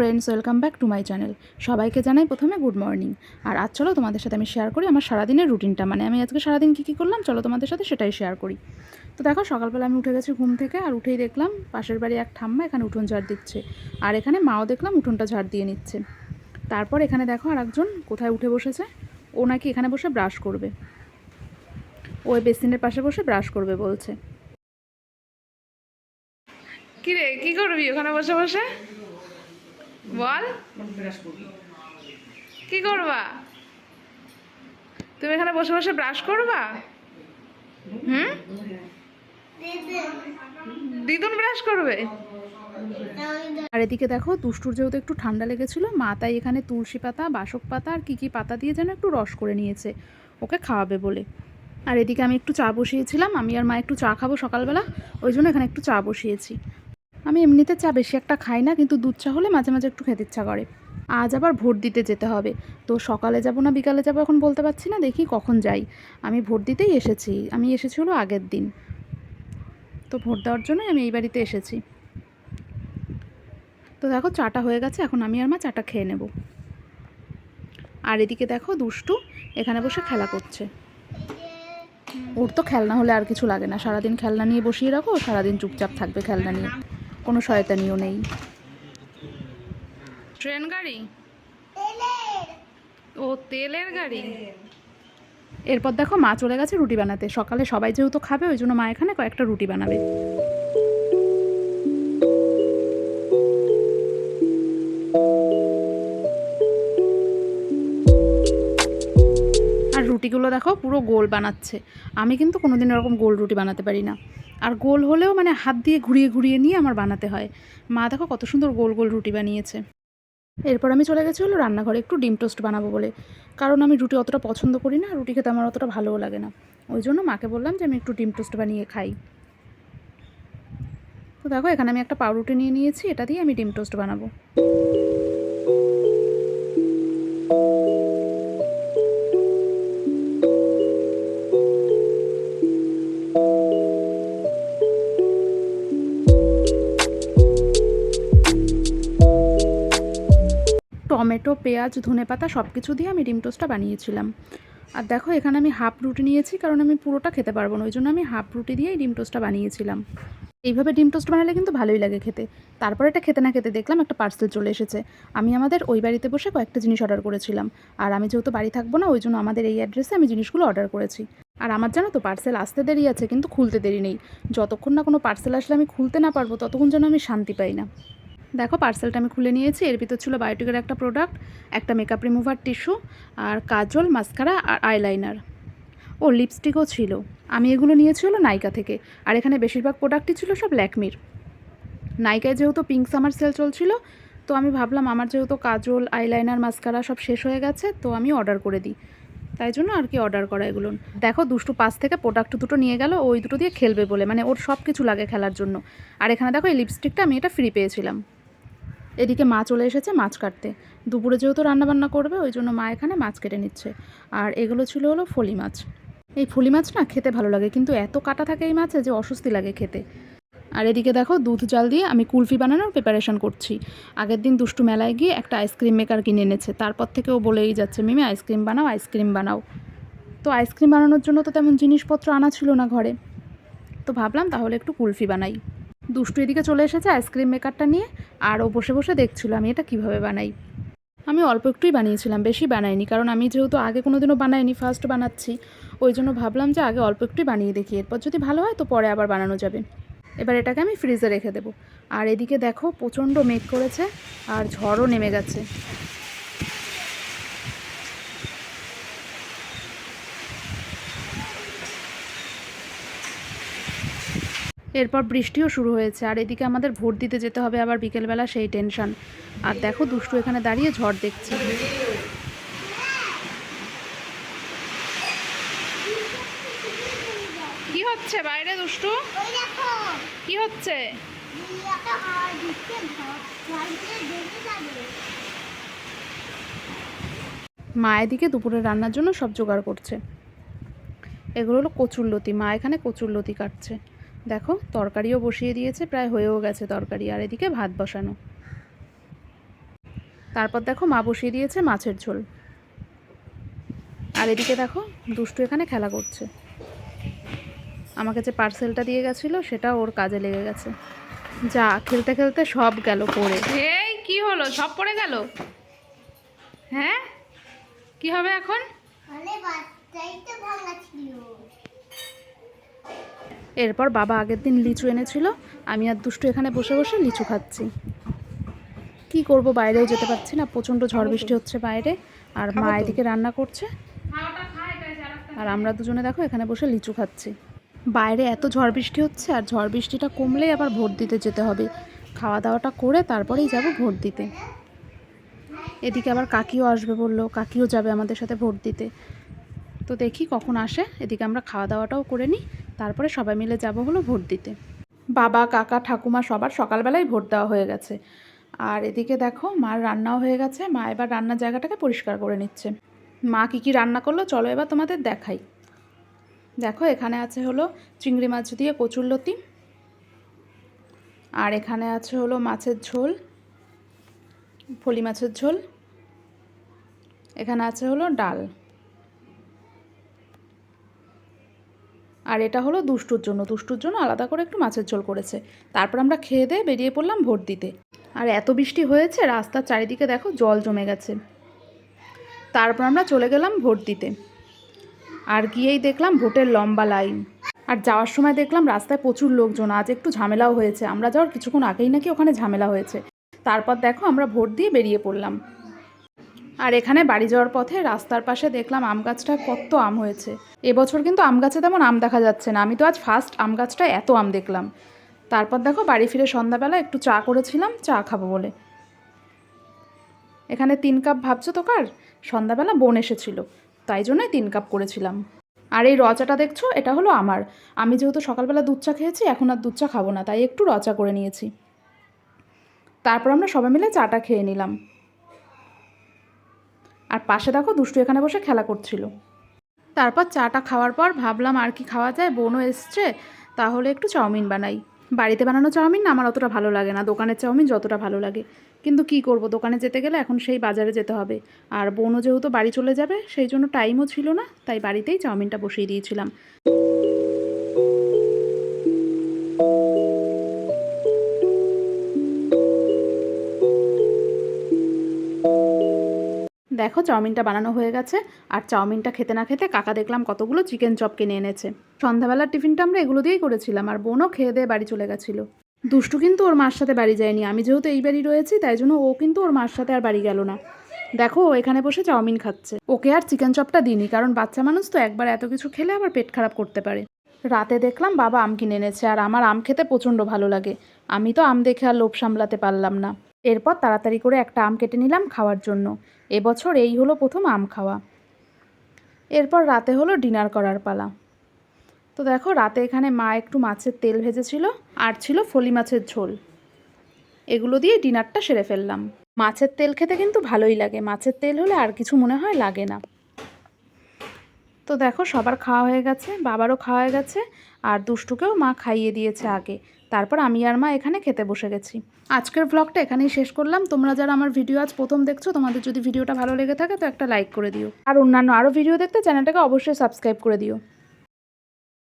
Friends welcome back to my channel সবাইকে জানাই প্রথমে গুড মর্নিং আর আজ চলো তোমাদের সাথে আমি শেয়ার করি আমার সারাদিনের রুটিনটা মানে আমি আজকে সারাদিন কী কী করলাম, চলো তোমাদের সাথে সেটাই শেয়ার করি। তো দেখো, সকালবেলা আমি উঠে গেছি ঘুম থেকে, আর উঠেই দেখলাম পাশের বাড়ি এক ঠাম্মা এখানে উঠোন ঝাড় দিচ্ছে। আর এখানে মাও দেখলাম উঠোনটা ঝাড় দিয়ে নিচ্ছে। তারপর এখানে দেখো আর একজন কোথায় উঠে বসেছে, ও নাকি এখানে বসে ব্রাশ করবে। ওই বেসিনের পাশে বসে ব্রাশ করবে বলছে। কি রে কি করবি? ওখানে বসে বসে? বল। কি করবা? তুমি এখানে বসে বসে ব্রাশ করবা? হুম? দিদুন ব্রাশ করবে? আর এদিকে দেখো দুষ্টুর যেহেতু একটু ঠান্ডা লেগেছিল, মা তাই এখানে তুলসী পাতা, বাসক পাতা আর কি কি পাতা দিয়ে যেন একটু রস করে নিয়েছে, ওকে খাওয়াবে বলে। আর এদিকে আমি একটু চা বসিয়েছিলাম, আমি আর মা একটু চা খাব সকালবেলা, ওই জন্য এখানে একটু চা বসিয়েছি। আমি এমনিতে চা বেশি একটা খাই না, কিন্তু দুধ চা হলে মাঝে মাঝে একটু খেতে ইচ্ছা করে। আজ আবার ভোট দিতে যেতে হবে। তো সকালে যাব না, বিকালে যাব এখন বলতে পারছি না, দেখি কখন যাই। আমি ভোট দিতেই এসেছি। আমি এসেছি হলো আগের দিন। তো ভোট দেওয়ার জন্যই আমি এই বাড়িতে এসেছি। তো দেখো চাটা হয়ে গেছে, এখন আমি আর মা চাটা খেয়ে নেব। আর এদিকে দেখো দুষ্টু এখানে বসে খেলা করছে। ওর তো খেলনা হলে আর কিছু লাগে না। সারাদিন খেলনা নিয়ে বসিয়ে রাখো, সারাদিন চুপচাপ থাকবে খেলনা নিয়ে। কোনো শয়তানিও নেই। ট্রেন গাড়ি? ও তেলের গাড়ি? এরপর দেখো মা চলে গেছে রুটি বানাতে। সকালে সবাই যেহেতু খাবে ওই জন্য মা এখানে কয়েকটা রুটি বানাবে। আর রুটিগুলো দেখো পুরো গোল বানাচ্ছে। আমি কিন্তু কোনোদিন এরকম গোল রুটি বানাতে পারি না। আর গোল হলেও মানে হাত দিয়ে ঘুরিয়ে ঘুরিয়ে নিয়ে আমার বানাতে হয়। মা দেখো কত সুন্দর গোল গোল রুটি বানিয়েছে। এরপর আমি চলে গেছি হলো রান্নাঘরে একটু ডিম টোস্ট বানাবো বলে। কারণ আমি রুটি অতটা পছন্দ করি না, রুটি খেতে আমার অতটা ভালোও লাগে না। ওই জন্য মাকে বললাম যে আমি একটু ডিম টোস্ট বানিয়ে খাই। তো দেখো এখানে আমি একটা পাউরুটি নিয়ে নিয়েছি, এটা দিয়ে আমি ডিম টোস্ট বানাবো। টমেটো, পেঁয়াজ ধনেপাতা সব কিছু দিয়ে আমি ডিম টোস্টটা বানিয়েছিলাম। আর দেখো, এখানে আমি হাফ রুটি নিয়েছি, কারণ আমি পুরোটা খেতে পারব না, ওই জন্য আমি হাফ রুটি দিয়েই ডিম টোস্টটা বানিয়েছিলাম। এইভাবে ডিম টোস্ট বানালে কিন্তু ভালোই লাগে খেতে। তারপর এটা খেতে না খেতে দেখলাম একটা পার্সেল চলে এসেছে। আমি আমাদের ওই বাড়িতে বসে কয়েকটা জিনিস অর্ডার করেছিলাম। আর আমি যেহেতু বাড়ি থাকব না, ওই জন্য আমাদের এই অ্যাড্রেসে আমি জিনিসগুলো অর্ডার করেছি। আর আমার জানো তো, পার্সেল আসতে দেরি আছে, কিন্তু খুলতে দেরি নেই। যতক্ষণ না কোনো পার্সেল আসলে আমি খুলতে না পারব, ততক্ষণ যেন আমি শান্তি পাই না। দেখো পার্সেলটা আমি খুলে নিয়েছি। এর ভিতর ছিল বায়োটিকের একটা প্রোডাক্ট একটা মেকআপ রিমুভার টিস্যু আর কাজল মাস্কারা আর আইলাইনার ও লিপস্টিকও ছিল। আমি এগুলো নিয়েছি হলো নাইকা থেকে। আর এখানে বেশিরভাগ প্রোডাক্টই ছিল সব ল্যাকমির নাইকায় যেহেতু পিঙ্ক সামার সেল চলছিল, তো আমি ভাবলাম আমার যেহেতু কাজল আইলাইনার মাস্কারা সব শেষ হয়ে গেছে, তো আমি অর্ডার করে দিই। তাই জন্য আর কি অর্ডার করা এগুলো। দেখো, দুষ্টু পাশ থেকে প্রোডাক্ট দুটো নিয়ে গেল, ওই দুটো দিয়ে খেলবে বলে। মানে ওর সব কিছু লাগে খেলার জন্য। আর এখানে দেখো, এই লিপস্টিকটা আমি এটা ফ্রি পেয়েছিলাম। এদিকে মা চলে এসেছে মাছ কাটতে। দুপুরে যেহেতু রান্নাবান্না করবে, ওই জন্য মা এখানে মাছ কেটে নিচ্ছে। আর এগুলো ছিল হলো ফলি মাছ। এই ফলি মাছ না খেতে ভালো লাগে, কিন্তু এত কাটা থাকে এই মাছে যে অস্বস্তি লাগে খেতে। আর এদিকে দেখো দুধ জাল দিয়ে আমি কুলফি বানানোর প্রিপারেশন করছি। আগের দিন দুষ্টু মেলায় গিয়ে একটা আইসক্রিম মেকার কিনে এনেছে। তারপর থেকে ও বলেই যাচ্ছে, মিমি আইসক্রিম বানাও আইসক্রিম বানাও। তো আইসক্রিম বানানোর জন্য তো তেমন জিনিসপত্র আনা ছিল না ঘরে। তো ভাবলাম তাহলে একটু কুলফি বানাই। দুষ্টু এদিকে চলে এসেছে আইসক্রিম মেকারটা নিয়ে, আর ও বসে বসে দেখছিল আমি এটা কীভাবে বানাই। আমি অল্প একটুই বানিয়েছিলাম, বেশি বানাইনি, কারণ আমি যেহেতু আগে কোনো দিনও বানাইনি ফার্স্ট বানাচ্ছি, ওই জন্য ভাবলাম যে আগে অল্প একটুই বানিয়ে দেখি, এরপর যদি ভালো হয় তো পরে আবার বানানো যাবে। এবার এটাকে আমি ফ্রিজে রেখে দেবো। আর এদিকে দেখো প্রচণ্ড মেঘ করেছে, আর ঝড়ও নেমে গেছে। এরপর বৃষ্টিও শুরু হয়েছে, আর এদিকে আমাদের ভোট দিতে যেতে হবে আবার বিকেলবেলা সেই টেনশন। আর দেখো, দুষ্টু এখানে দাঁড়িয়ে ঝড় দেখছে। কি হচ্ছে বাইরে দুষ্টু? কি হচ্ছে? মা এদিকে দুপুরে রান্নার জন্য সব জোগাড় করছে। এগুলো হলো কচুরলতি, মা এখানে কচুরলতি কাটছে। দেখো তরকারিও বসিয়ে দিয়েছে প্রায় হয়েও গেছে তরকারি আর এদিকে ভাত বসানো। তারপর দেখো মা বসিয়ে দিয়েছে মাছের ঝোল। আর এদিকে দেখো দুষ্টু এখানে খেলা করছে। আমাকে যে পার্সেলটা দিয়ে গেছিল সেটা ওর কাজে লেগে গেছে। যা খেলতে খেলতে সব গেল পড়ে। এই কি হলো? সব পড়ে গেল? হ্যাঁ? কি হবে এখন? এরপর বাবা আগের দিন লিচু এনেছিল আমি আর দুষ্টু এখানে বসে বসে লিচু খাচ্ছি। কি করব বাইরেও যেতে পারছি না প্রচণ্ড ঝড় বৃষ্টি হচ্ছে বাইরে আর মা এদিকে রান্না করছে। আর আমরা দুজনে দেখো এখানে বসে লিচু খাচ্ছি। বাইরে এত ঝড় বৃষ্টি হচ্ছে আর ঝড় বৃষ্টিটা কমলেই আবার ভোট দিতে যেতে হবে। খাওয়া দাওয়াটা করে তারপরেই যাব ভোট দিতে। এদিকে আবার কাকিও আসবে বলল কাকিও যাবে আমাদের সাথে ভোট দিতে। তো দেখি কখন আসে এদিকে আমরা খাওয়া দাওয়াটাও করে নিই তারপরে সবাই মিলে যাব হলো ভোট দিতে। বাবা, কাকা, ঠাকুমা সবার সকালবেলায় ভোট দেওয়া হয়ে গেছে। আর এদিকে দেখো, মার রান্নাও হয়ে গেছে। মা এবার রান্নার জায়গাটাকে পরিষ্কার করে নিচ্ছে। মা কী কী রান্না করল চলো এবার তোমাদের দেখাই। দেখো, এখানে আছে হলো চিংড়ি মাছ দিয়ে কচুরলতি আর এখানে আছে হলো মাছের ঝোল ফলি মাছের ঝোল। এখানে আছে হলো ডাল। আর এটা হলো দুষ্টুর জন্য। দুষ্টুর জন্য আলাদা করে একটু মাছের ঝোল করেছে। তারপর আমরা খেয়ে দিয়ে বেরিয়ে পড়লাম ভোট দিতে। আর এত বৃষ্টি হয়েছে, রাস্তার চারিদিকে দেখো জল জমে গেছে। তারপর আমরা চলে গেলাম ভোট দিতে। আর গিয়েই দেখলাম ভোটের লম্বা লাইন। আর যাওয়ার সময় দেখলাম রাস্তায় প্রচুর লোকজন, আজ একটু ঝামেলাও হয়েছে। আমরা যাওয়ার কিছুক্ষণ আগেই নাকি ওখানে ঝামেলা হয়েছে। তারপর দেখো আমরা ভোট দিয়ে বেরিয়ে পড়লাম। আর এখানে বাড়ি যাওয়ার পথে রাস্তার পাশে দেখলাম আম গাছটায় কত আম হয়েছে। এবছর কিন্তু আম গাছে তেমন আম দেখা যাচ্ছে না। আমি তো আজ ফার্স্ট আম গাছটায় এত আম দেখলাম। তারপর দেখো বাড়ি ফিরে সন্ধ্যাবেলা একটু চা করেছিলাম, চা খাব বলে। এখানে তিন কাপ ভাবছ তো কার? সন্ধ্যাবেলা বোন এসেছিল, তাই জন্যই তিন কাপ করেছিলাম। আর এই রচাটা দেখছ? এটা হলো আমার। আমি যেহেতু সকালবেলা দুধ চা খেয়েছি, এখন আর দুধ চা খাব না, তাই একটু রচা করে নিয়েছি। তারপর আমরা সবাই মিলে চাটা খেয়ে নিলাম। আর পাশে দেখো দুষ্টু এখানে বসে খেলা করছিল। তারপর চাটা খাওয়ার পর ভাবলাম আর কি খাওয়া যায়, বোনও এসছে, তাহলে একটু চাউমিন বানাই। বাড়িতে বানানো চাউমিন না, আমার অতটা ভালো লাগে না, দোকানের চাউমিন যতটা ভালো লাগে। কিন্তু কি করব, দোকানে যেতে গেলে এখন সেই বাজারে যেতে হবে। আর বোনও যেহেতু বাড়ি চলে যাবে, সেই জন্য টাইমও ছিল না, তাই বাড়িতেই চাউমিনটা বসিয়ে দিয়েছিলাম। দেখো, চাউমিনটা বানানো হয়ে গেছে। আর চাউমিনটা খেতে না খেতে কাকা দেখলাম কতগুলো চিকেন চপ কিনে এনেছে। সন্ধ্যাবেলার টিফিনটা আমরা এগুলো দিয়েই করেছিলাম, আর বোনও খেয়ে দিয়ে বাড়ি চলে গেছিল। দুষ্টু কিন্তু ওর মার সাথে বাড়ি যায়নি। আমি যেহেতু এই বাড়ি রয়েছি, তাই জন্য ও কিন্তু ওর মার সাথে আর বাড়ি গেল না। দেখো, ও এখানে বসে চাউমিন খাচ্ছে। ওকে আর চিকেন চপটা দিইনি, কারণ বাচ্চা মানুষ তো একবার এত কিছু খেলে আবার পেট খারাপ করতে পারে। রাতে দেখলাম বাবা আম কিনে এনেছে, আর আমার আম খেতে প্রচণ্ড ভালো লাগে। আমি তো আম দেখে আর লোভ সামলাতে পারলাম না। এরপর তাড়াতাড়ি করে একটা আম কেটে নিলাম খাওয়ার জন্য। এবছর এই হলো প্রথম আম খাওয়া। এরপর রাতে হলো ডিনার করার পালা। তো দেখো, রাতে এখানে মা একটু মাছের তেল ভেজেছিল আর ছিল ফলি মাছের ঝোল। এগুলো দিয়ে ডিনারটা সেরে ফেললাম। মাছের তেল খেতে কিন্তু ভালোই লাগে। মাছের তেল হলে আর কিছু মনে হয় লাগে না। তো দেখো, সবার খাওয়া হয়ে গেছে, বাবারও খাওয়া হয়ে গেছে, আর দুষ্টুকেও মা খাইয়ে দিয়েছে আগে। তারপর আমি আর মা এখানে খেতে বসে গেছি। আজকের ব্লগটা এখানেই শেষ করলাম। তোমরা যারা আমার ভিডিও আজ প্রথম দেখছ, তোমাদের যদি ভিডিওটা ভালো লেগে থাকে, তো একটা লাইক করে দিও। আর অন্যান্য আরও ভিডিও দেখতে চ্যানেলটাকে অবশ্যই সাবস্ক্রাইব করে দিও।